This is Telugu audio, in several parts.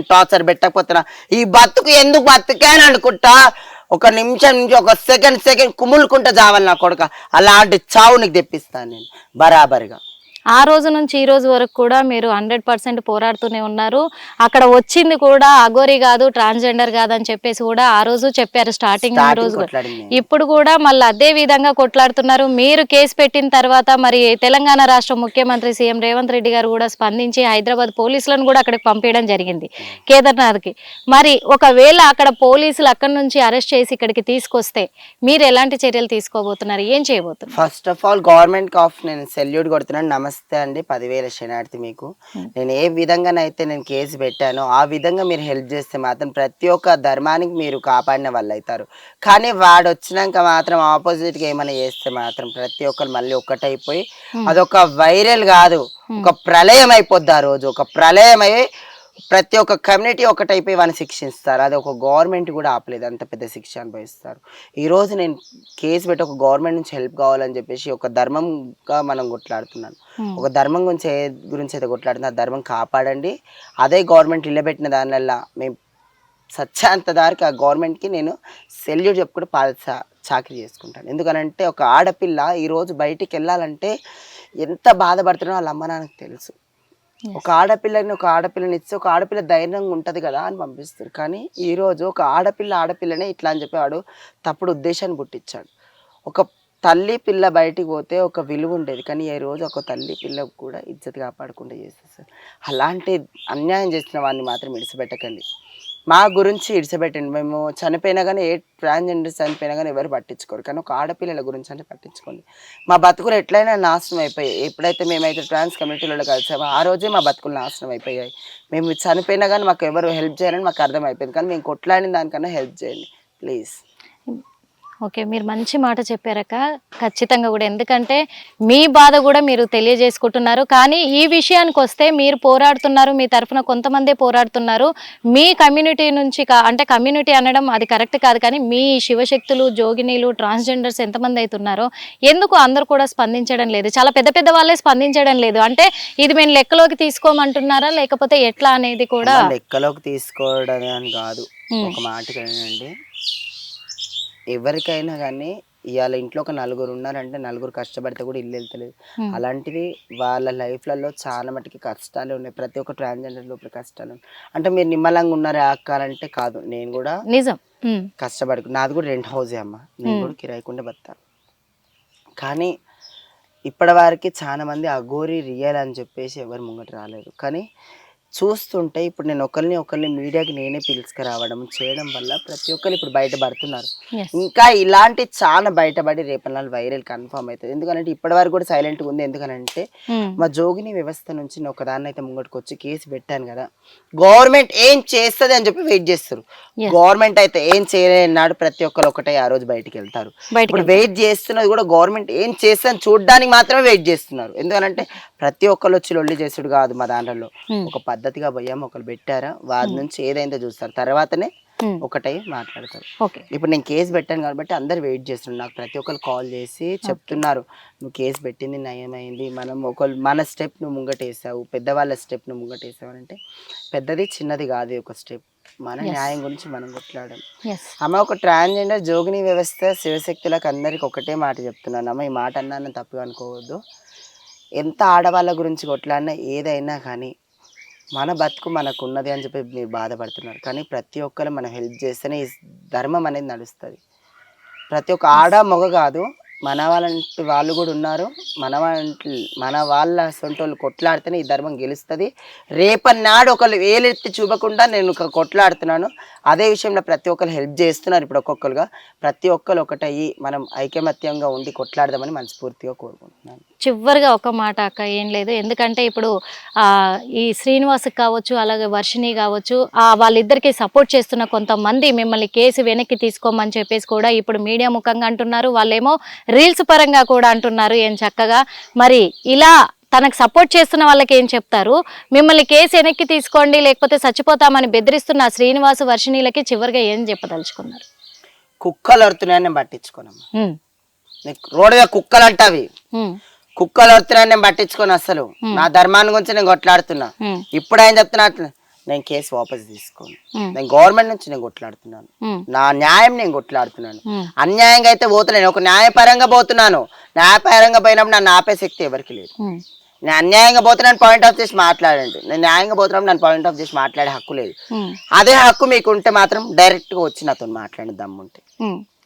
టార్చర్ పెట్టకపోతున్నా. ఈ బతుకు ఎందుకు బతుకాను అనుకుంటా? ఒక నిమిషం నుంచి ఒక సెకండ్ సెకండ్ కుములుకుంటా చావాలి నా కొడుక. అలాంటి చావు నీకు తెప్పిస్తాను నేను. బరాబరిగా. ఆ రోజు నుంచి ఈ రోజు వరకు కూడా మీరు హండ్రెడ్ పర్సెంట్ పోరాడుతూనే ఉన్నారు. అక్కడ వచ్చింది కూడా అగోరి కాదు ట్రాన్స్జెండర్ కాదు అని చెప్పేసి కూడా ఆ రోజు చెప్పారు స్టార్టింగ్ రోజు. ఇప్పుడు కూడా మళ్ళీ అదే విధంగా కొట్లాడుతున్నారు. మీరు కేసు పెట్టిన తర్వాత మరి తెలంగాణ రాష్ట్ర ముఖ్యమంత్రి సీఎం రేవంత్ రెడ్డి గారు కూడా స్పందించి హైదరాబాద్ పోలీసులను కూడా అక్కడికి పంపించడం జరిగింది కేదార్నాథ్కి. మరి ఒకవేళ అక్కడ పోలీసులు అక్కడి నుంచి అరెస్ట్ చేసి ఇక్కడికి తీసుకొస్తే మీరు ఎలాంటి చర్యలు తీసుకోబోతున్నారు? ఏం చేయబోతున్నారు? First of all government of నేను సెల్యూట్ కొడుతున్నాను. నమస్తే. అండి పదివేల శనార్థి మీకు. నేను ఏ విధంగానైతే నేను కేసు పెట్టానో ఆ విధంగా మీరు హెల్ప్ చేస్తే మాత్రం ప్రతి ఒక్క ధర్మానికి మీరు కాపాడిన వాళ్ళు అవుతారు కానీ వాడు వచ్చినాక మాత్రం ఆపోజిట్గా ఏమైనా చేస్తే మాత్రం ప్రతి ఒక్కరు మళ్ళీ ఒక్కటైపోయి అదొక వైరల్ కాదు. ఒక ప్రళయం అయిపోద్ది ఆ రోజు. ఒక ప్రళయం అయ్యి ప్రతి ఒక్క కమ్యూనిటీ ఒకటైపోయి వాళ్ళని శిక్షిస్తారు. అది ఒక గవర్నమెంట్ కూడా ఆపలేదు. అంత పెద్ద శిక్ష అనుభవిస్తారు. ఈ రోజు నేను కేసు పెట్టి ఒక గవర్నమెంట్ నుంచి హెల్ప్ కావాలని చెప్పేసి ఒక ధర్మంగా మనం కొట్లాడుతున్నాను. ఒక ధర్మం గురించి ఏ గురించి అయితే కొట్లాడుతున్నా ఆ ధర్మం కాపాడండి. అదే గవర్నమెంట్ నిలబెట్టిన దానివల్ల మేము సత్యాంత దారికి ఆ గవర్నమెంట్కి నేను సెల్యూట్ చెప్పుకుంటూ పాద చాకరీ చేసుకుంటాను. ఎందుకనంటే ఒక ఆడపిల్ల ఈరోజు బయటికి వెళ్ళాలంటే ఎంత బాధపడుతున్నారో వాళ్ళ అమ్మ నాన్నకి తెలుసు. ఒక ఆడపిల్లని ఒక ఆడపిల్లని ఇస్తే ఒక ఆడపిల్ల ధైర్యంగా ఉంటుంది కదా అని పంపిస్తారు. కానీ ఈరోజు ఒక ఆడపిల్ల ఆడపిల్లనే ఇట్లా అని చెప్పి వాడు తప్పుడు ఉద్దేశాన్ని పుట్టించాడు. ఒక తల్లి పిల్ల బయటికి పోతే ఒక విలువ ఉండేది. కానీ ఈ రోజు ఒక తల్లి పిల్లకు కూడా ఇజ్జత్ కాపాడకుండా చేసేస్తారు అలాంటి అన్యాయం చేసిన వాడిని మాత్రం ఇడిచిపెట్టకండి మా గురించి ఇడిచిపెట్టండి. మేము చనిపోయినా కానీ ఏ ట్రాన్స్జెండర్ చనిపోయినా కానీ ఎవరు పట్టించుకోరు. కానీ ఒక ఆడపిల్లల గురించి అంటే పట్టించుకోండి. మా బతుకులు ఎట్లయినా నాశనం అయిపోయాయి. ఎప్పుడైతే మేమైతే ట్రాన్స్ కమ్యూనిటీలో కలిసామో. ఆ రోజే మా బతుకులు నాశనం అయిపోయాయి. మేము చనిపోయినా కానీ మాకు ఎవరు హెల్ప్ చేయాలని మాకు అర్థమైపోయింది. కానీ మేము కొట్లాడిన దానికన్నా హెల్ప్ చేయండి. ప్లీజ్. ఓకే మీరు మంచి మాట చెప్పారక్క. ఖచ్చితంగా కూడా. ఎందుకంటే మీ బాధ కూడా మీరు తెలియజేసుకుంటున్నారు. కానీ ఈ విషయానికి వస్తే మీరు పోరాడుతున్నారు మీ తరఫున కొంతమందే పోరాడుతున్నారు. మీ కమ్యూనిటీ నుంచి అంటే కమ్యూనిటీ అనడం అది కరెక్ట్ కాదు. కానీ మీ శివశక్తులు జోగినీలు ట్రాన్స్జెండర్స్ ఎంతమంది అవుతున్నారో ఎందుకు అందరు కూడా స్పందించడం లేదు? చాలా పెద్ద పెద్ద వాళ్ళే స్పందించడం లేదు. అంటే ఇది మేము లెక్కలోకి తీసుకోమంటున్నారా? లేకపోతే ఎట్లా అనేది కూడా లెక్కలోకి తీసుకోవడం కాదు. ఒక మాటకి ఏంటంటే ఎవరికైనా కానీ ఇవాళ ఇంట్లో ఒక నలుగురు ఉన్నారంటే నలుగురు కష్టపడితే కూడా ఇల్లు వెళ్తలేదు. అలాంటిది వాళ్ళ లైఫ్లలో చాలా మటుకి కష్టాలు ఉన్నాయి. ప్రతి ఒక్క ట్రాన్స్జెండర్ లోపల కష్టాలు ఉన్నాయి. అంటే మీరు నిమ్మలంగా ఉన్నారా అక్క అంటే కాదు. నేను కూడా నిజం. కష్టపడుకు నాది కూడా రెంట్ హౌసే అమ్మ. నేను కూడా కిరాయికుండా బతాను కానీ ఇప్పటి వారికి చాలా మంది అఘోరి రియల్ అని చెప్పేసి ఎవరు ముంగట రాలేదు. కానీ చూస్తుంటే ఇప్పుడు నేను ఒకరిని ఒకరిని మీడియాకి నేనే పిలుచుకురావడం చేయడం వల్ల ప్రతి ఒక్కరు ఇప్పుడు బయటపడుతున్నారు. ఇంకా ఇలాంటి చాలా బయటపడి రేపటి వైరల్ కన్ఫర్మ్ అవుతుంది. ఎందుకంటే ఇప్పటి వరకు కూడా సైలెంట్గా ఉంది. ఎందుకనంటే ఉమ్. మా జోగిని వ్యవస్థ నుంచి నేను ఒకదాన్ని అయితే ముంగటికి వచ్చి కేసు పెట్టాను కదా. గవర్నమెంట్ ఏం చేస్తుంది అని చెప్పి వెయిట్ చేస్తారు. గవర్నమెంట్ అయితే ఏం చేయలేనాడు ప్రతి ఒక్కరు ఒకటే ఆ రోజు బయటికి వెళ్తారు. ఇప్పుడు వెయిట్ చేస్తున్నది కూడా గవర్నమెంట్ ఏం చేస్తుందని చూడడానికి మాత్రమే వెయిట్ చేస్తున్నారు. ఎందుకంటే ప్రతి ఒక్కరు వచ్చి లొల్లి చేసుడు కాదు మా దాంట్లో. Hmm. ఒక పద్ధతిగా పోయాం. ఒకరు పెట్టారా? వారి నుంచి ఏదైతే చూస్తారు. తర్వాతనే. ఒకటై మాట్లాడతారు. ఓకే. ఇప్పుడు నేను కేసు పెట్టాను కాబట్టి అందరు వెయిట్ చేస్తున్నారు. నాకు ప్రతి ఒక్కరు కాల్ చేసి చెప్తున్నారు. నువ్వు కేసు పెట్టింది నయమైంది. మనం ఒకళ్ళు మన స్టెప్ నువ్వు ముంగటేసావు. పెద్దవాళ్ళ స్టెప్ నువ్వు ముంగటేసావు అంటే పెద్దది చిన్నది కాదు ఒక స్టెప్. మన. న్యాయం గురించి మనం కొట్లాడడం అమ్మ ఒక ట్రాన్స్జెండర్ జోగిని వ్యవస్థ శివశక్తులకు అందరికి ఒకటే మాట చెప్తున్నాను. అమ్మ ఈ మాట అన్నాను తప్పుగా అనుకోవద్దు. ఎంత ఆడవాళ్ళ గురించి కొట్లాడినా ఏదైనా కానీ మన బతుకు మనకు ఉన్నది అని చెప్పి మీరు బాధపడుతున్నారు. కానీ ప్రతి ఒక్కరు మనం హెల్ప్ చేస్తేనే ఈ ధర్మం అనేది నడుస్తుంది. ప్రతి ఒక్క ఆడ మగ కాదు. మన వాళ్ళంటి వాళ్ళు కూడా ఉన్నారు. మన వాళ్ళ మన వాళ్ళ సొంటోళ్ళు కొట్లాడితేనే ఈ ధర్మం గెలుస్తుంది. రేపన్నాడు ఒకళ్ళు వేలెత్తి చూపకుండా నేను ఒక కొట్లాడుతున్నాను. అదే విషయంలో ప్రతి ఒక్కరు హెల్ప్ చేస్తున్నారు ఇప్పుడు ఒక్కొక్కరుగా. ప్రతి ఒక్కరు ఒకటయ్యి మనం ఐకమత్యంగా ఉండి కొట్లాడదామని మనస్ఫూర్తిగా కోరుకుంటున్నాను. చివరిగా ఒక మాట అక్క ఏం లేదు. ఎందుకంటే ఇప్పుడు ఈ శ్రీనివాస్కి కావచ్చు అలాగే వర్షిణి కావచ్చు వాళ్ళిద్దరికి సపోర్ట్ చేస్తున్న కొంతమంది మిమ్మల్ని కేసు వెనక్కి తీసుకోమని చెప్పేసి కూడా ఇప్పుడు మీడియా ముఖంగా అంటున్నారు. వాళ్ళేమో రీల్స్ పరంగా కూడా అంటున్నారు ఏం చక్కగా. మరి ఇలా తనకు సపోర్ట్ చేస్తున్న వాళ్ళకి ఏం చెప్తారు? మిమ్మల్ని కేసు వెనక్కి తీసుకోండి లేకపోతే చచ్చిపోతామని బెదిరిస్తున్న శ్రీనివాస్ వర్షిణీలకి చివరిగా ఏం చెప్పదలుచుకున్నారు? కుక్కలు అరుతున్నాయని నేను పట్టించుకోనమ్మా రోడ్డు మీద కుక్కలు అంటావి కుక్కలు వస్తున్నాయని నేను పట్టించుకోను అసలు నా ధర్మాన్ని గురించి నేను కొట్లాడుతున్నా. ఇప్పుడు ఆయన చెప్తున్నా నేను కేసు వాపస్ తీసుకోను. నేను గవర్నమెంట్ నుంచి నేను కొట్లాడుతున్నాను. నా న్యాయం నేను కొట్లాడుతున్నాను. అన్యాయంగా అయితే పోతున్నాను ఒక న్యాయపరంగా పోతున్నాను. న్యాయపరంగా పోయినప్పుడు నన్ను ఆపే శక్తి ఎవరికి లేదు. నేను అన్యాయంగా పోతున్నాను పాయింట్ ఆఫ్ చేసి మాట్లాడండి. నేను న్యాయంగా పోతున్నాను నన్ను పాయింట్ ఆఫ్ చేసి మాట్లాడే హక్కు లేదు. అదే హక్కు మీకు ఉంటే మాత్రం డైరెక్ట్గా వచ్చి నాతో మాట్లాడే దమ్ముంటే.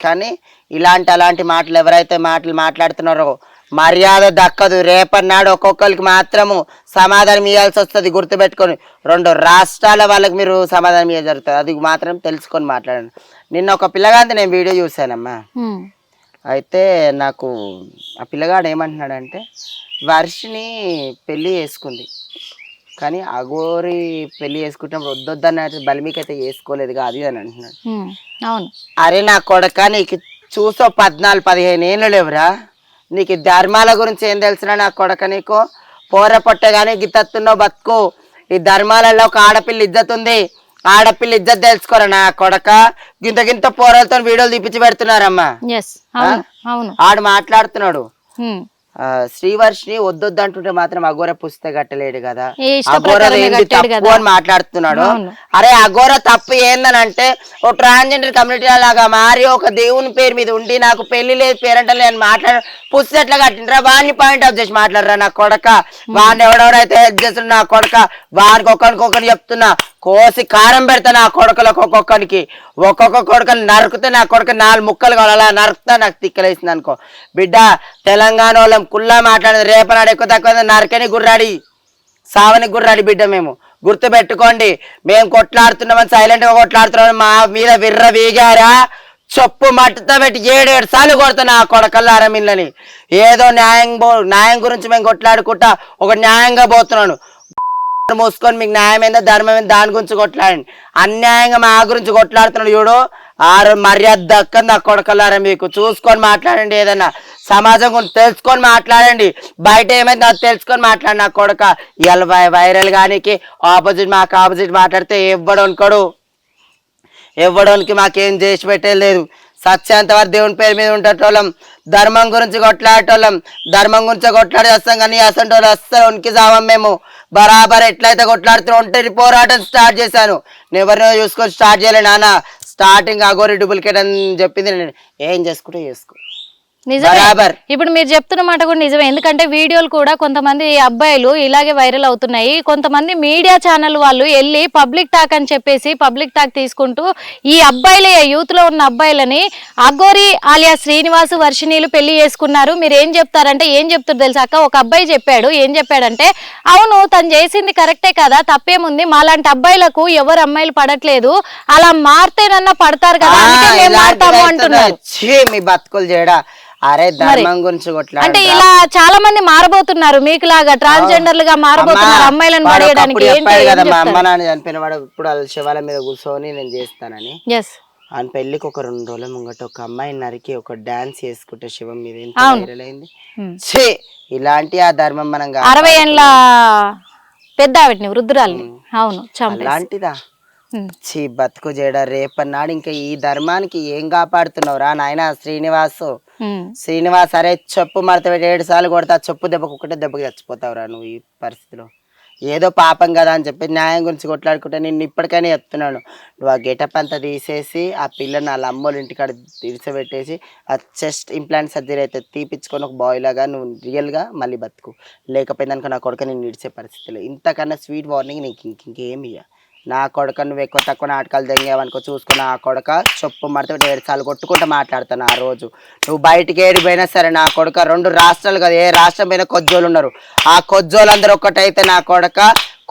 కానీ ఇలాంటి అలాంటి మాటలు ఎవరైతే మాటలు మాట్లాడుతున్నారో మర్యాద దక్కదు. రేపటి నాడు ఒక్కొక్కరికి మాత్రము సమాధానం ఇవ్వాల్సి వస్తుంది గుర్తుపెట్టుకొని. రెండు రాష్ట్రాల వాళ్ళకి మీరు సమాధానం ఇవ్వ జరుగుతుంది. అది మాత్రం తెలుసుకొని మాట్లాడండి. నిన్న ఒక పిల్లగాంది నేను వీడియో చూశానమ్మా. అయితే నాకు ఆ పిల్లగాడు ఏమంటున్నాడంటే వర్షిని పెళ్ళి చేసుకుంది. కానీ అగోరి పెళ్ళి చేసుకుంటున్నప్పుడు వద్దొద్దన్న బలిమికి అయితే చేసుకోలేదుగా అది అని అంటున్నాడు. అవును. అరే నా కొడక నీకు చూసో పద్నాలుగు పదిహేను ఏళ్ళు లేవురా. నీకు ధర్మాల గురించి ఏం తెలుసురా నా కొడక నీకు? పోర పొట్టే కానీ గిత్తత్తున్నావు బతుకు. ఈ ధర్మాలలో ఒక ఆడపిల్ల ఇజ్జత్ ఉంది. ఆడపిల్ల ఇజ్జత్ తెలుసుకోరా నా కొడక? గింత గింత పోరలతో వీడియోలు తీపిచ్చి పెడుతున్నారమ్మా. అవును ఆడు మాట్లాడుతున్నాడు. శ్రీవర్షిని వద్దొద్దు అంటుంటే మాత్రం అఘోర పుస్తక కట్టలేడు కదా. అఘోర తప్పు. అని మాట్లాడుతున్నాడు. అరే అఘోర తప్పు ఏందని అంటే ఓ ట్రాన్స్జెండర్ కమ్యూనిటీ లాగా మారి ఒక దేవుని పేరు మీద ఉండి నాకు పెళ్ళి లేదు పేరంట లేదు మాట్లాడ పుస్తక ఎట్లా కట్టినరా వాడిని పాయింట్ ఆఫ్ చేసి మాట్లాడరా నా కొడక? వాడిని ఎవడెవడైతే హెల్ప్ చేస్తున్నా నా కొడక? వాడికి ఒక్కరికొకరు చెప్తున్నా. కోసి కారం పెడతా నా కొడుకులకు ఒక్కొక్కరికి ఒక్కొక్క కొడుకుని నరుకుతే నా కొడుకు నాలుగు ముక్కలు కావాలి. అలా నరుకుతా నాకు తిక్కలేసింది అనుకో. బిడ్డ తెలంగాణ వాళ్ళం కుల్లా మాట్లాడేది రేపనాడు ఎక్కువ తక్కువ నరకని గుర్రాడి. సావని గుర్రాడి బిడ్డ మేము. గుర్తు పెట్టుకోండి. మేము కొట్లాడుతున్నామని సైలెంట్గా కొట్లాడుతున్నామని మా మీద విర్ర వీగారా? చొప్పు మట్టుతో పెట్టి ఏడేడు సార్లు కొడుతున్నా ఆ కొడకల్లా అరమిల్లని. ఏదో న్యాయం న్యాయం గురించి మేము కొట్లాడుకుంటా ఒక న్యాయంగా పోతున్నాను. మోసుకొని మీకు న్యాయమైందా ధర్మమైందా దాని గురించి కొట్లాడండి. అన్యాయంగా మా గురించి కొట్లాడుతున్నాడు చూడు. ఆరు మర్యాద దక్కని నా కొడకల్లారా మీకు. చూసుకొని మాట్లాడండి ఏదన్నా. సమాజం గురించి తెలుసుకొని మాట్లాడండి. బయట ఏమైంది నాకు తెలుసుకొని మాట్లాడి నా కొడక. ఇలా వైరల్ గానికి ఆపోజిట్ మాకు ఆపోజిట్ మాట్లాడితే ఎవ్వడు అనుకోడు? ఇవ్వడానికి మాకేం చేసి పెట్టేది లేదు. సత్యాంత వారి దేవుని పేరు మీద ఉండేటోళ్ళం. ధర్మం గురించి కొట్లాడేటోళ్ళం. ధర్మం గురించి కొట్లాడి వస్తాం కానీ అసలు వాళ్ళు అస్సలు ఉనికి సావం మేము. బరాబర్ ఎట్లయితే కొట్లాడుతున్నా ఉంటే పోరాటం స్టార్ట్ చేశాను. నేను ఎవరినో చూసుకొని స్టార్ట్ చేయలే నాన్న. స్టార్టింగ్ అగోరి డూప్లికేట్ అని చెప్పింది నేను. ఏం చేసుకుంటే చేసుకో నిజమే. ఇప్పుడు మీరు చెప్తున్న మాట కూడా నిజమే. ఎందుకంటే వీడియోలు కూడా కొంతమంది అబ్బాయిలు ఇలాగే వైరల్ అవుతున్నాయి. కొంతమంది మీడియా ఛానల్ వాళ్ళు వెళ్ళి పబ్లిక్ టాక్ అని చెప్పేసి పబ్లిక్ టాక్ తీసుకుంటూ ఈ అబ్బాయిలే యూత్లో ఉన్న అబ్బాయిలని అగోరి ఆలియా శ్రీనివాస్ వర్షిణీలు పెళ్ళి చేసుకున్నారు. మీరు ఏం చెప్తారంటే ఏం చెప్తారు తెలుసా అక్క? ఒక అబ్బాయి చెప్పాడు. ఏం చెప్పాడంటే అవును తను చేసింది కరెక్టే కదా తప్పేముంది. మాలాంటి అబ్బాయిలకు ఎవరు అమ్మాయిలు పడట్లేదు. అలా మారితేనన్నా పడతారు కదా. అంటున్నారు. ఛీ, మీ బతుకులు చేయడా అరే ధర్మం గురించి అంటే ఇలా చాలా మంది మారబోతున్నారు మీకు లాగా ట్రాన్స్జెండర్లుగా మారబోతున్నారు అమ్మా, అమ్మాయిలను పడేయడానికి కదా మా అమ్మ నాన్న చనిపోయిన వాడు ఇప్పుడు వాళ్ళ శివాల మీద కూర్చొని నేను చేస్తానని. ఆయన పెళ్ళికి ఒక రెండు రోజుల ముంగట ఒక అమ్మాయిని నరికి ఒక డాన్స్ చేసుకుంటే శివం మీద ఎంత అవును. వైరల్ అయింది. ఛీ! ఇలాంటి ఆ ధర్మం మనం. అరవై ఏండ్ల పెద్ద ఆవిడని వృద్ధురాల్ని అవును అలాంటిదా? ఛీ బతుకు చేయడా రేపన్నాడు ఇంకా ఈ ధర్మానికి ఏం కాపాడుతున్నావురా నాయన శ్రీనివాసు. శ్రీనివాస్ అరే చెప్పు మడత పెట్టి ఏడు సార్లు కొడతా చెప్పు దెబ్బకు ఒకటే దెబ్బకి చచ్చిపోతావురా నువ్వు ఈ పరిస్థితిలో. ఏదో పాపం కదా అని చెప్పి న్యాయం గురించి కొట్లాడుకుంటే నేను ఇప్పటికైనా చెప్తున్నాను. నువ్వు ఆ గెటప్ అంతా తీసేసి ఆ పిల్లని వాళ్ళ అమ్మోళ్ళ ఇంటికాడ తీర్చబెట్టేసి ఆ చెస్ట్ ఇంప్లాంట్ సర్జరీ అయితే తీపిచ్చుకొని ఒక బాయ్ లాగా నువ్వు రియల్గా మళ్ళీ బతుకు. లేకపోయిందనుకో నా కొడుకు నేను నిడిచే పరిస్థితిలో. ఇంతకన్నా స్వీట్ వార్నింగ్ నీకు ఇంక ఇంకేమి ఇయ్య. నా కొడుక నువ్వు ఎక్కువ తక్కువ నాటకాలు దెంగావనుకో చూసుకున్న ఆ కొడుక చొప్పు మడత ఏడు కొట్టుకుంటూ మాట్లాడుతాను ఆ రోజు. నువ్వు బయటికి ఏడిపోయినా సరే నా కొడుక రెండు రాష్ట్రాలు కదా ఏ రాష్ట్రం పైన కొజ్జోలు ఉన్నారు. ఆ కొజ్జోలందరూ ఒక్కటైతే నా కొడుక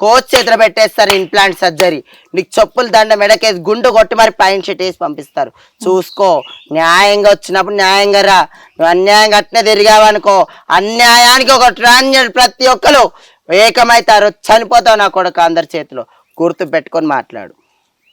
కోచ్ చేతిలో పెట్టేస్తారు ఇంప్లాంట్ సర్జరీ నీకు చెప్పులు దండ మెడకేసి గుండు కొట్టి మరి పైన షర్ట్ వేసి పంపిస్తారు. చూసుకో న్యాయంగా వచ్చినప్పుడు న్యాయంగా రా. నువ్వు అన్యాయంగా అట్నే తిరిగావనుకో అన్యాయానికి ఒక ట్రాన్జెండర్ ప్రతి ఒక్కరు ఏకమైతారు చనిపోతావు నా కొడుకు అందరి చేతిలో. గుర్తు పెట్టుకొని మాట్లాడు.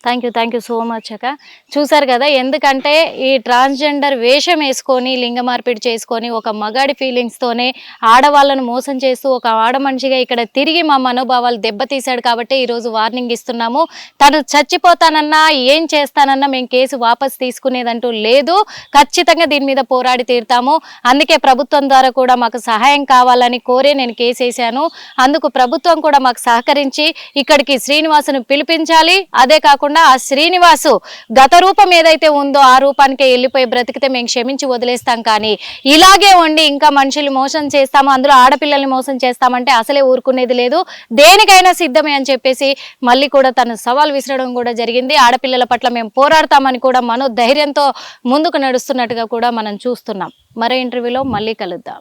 Thank you thank you so much అక్క. చూసారు కదా ఎందుకంటే ఈ ట్రాన్స్జెండర్ వేషం వేసుకొని లింగ మార్పిడి చేసుకొని ఒక మగాడి ఫీలింగ్స్తోనే ఆడవాళ్ళను మోసం చేస్తూ ఒక ఆడ మనిషిగా ఇక్కడ తిరిగి మా మనోభావాలు దెబ్బతీశాడు కాబట్టి ఈరోజు వార్నింగ్ ఇస్తున్నాము. తను చచ్చిపోతానన్నా ఏం చేస్తానన్నా మేము కేసు వాపస్ తీసుకునేదంటూ లేదు. ఖచ్చితంగా దీని మీద పోరాడి తీరుతాము. అందుకే ప్రభుత్వం ద్వారా కూడా మాకు సహాయం కావాలని కోరే నేను కేసు వేసాను అందుకు ప్రభుత్వం కూడా మాకు సహకరించి ఇక్కడికి శ్రీనివాసును పిలిపించాలి. అదే కాకుండా ఆ శ్రీనివాసు గత రూపం ఏదైతే ఉందో ఆ రూపానికే వెళ్ళిపోయి బ్రతికితే మేము క్షమించి వదిలేస్తాం కానీ ఇలాగే ఉండి ఇంకా మనుషులు మోసం చేస్తాము అందులో ఆడపిల్లల్ని మోసం చేస్తామంటే అసలే ఊరుకునేది లేదు. దేనికైనా సిద్ధమే అని చెప్పేసి మళ్ళీ కూడా తను సవాల్ విసరడం కూడా జరిగింది. ఆడపిల్లల పట్ల మేము పోరాడతామని కూడా మనో ధైర్యంతో ముందుకు నడుస్తున్నట్టుగా కూడా మనం చూస్తున్నాం. మరో ఇంటర్వ్యూలో మళ్ళీ కలుద్దాం.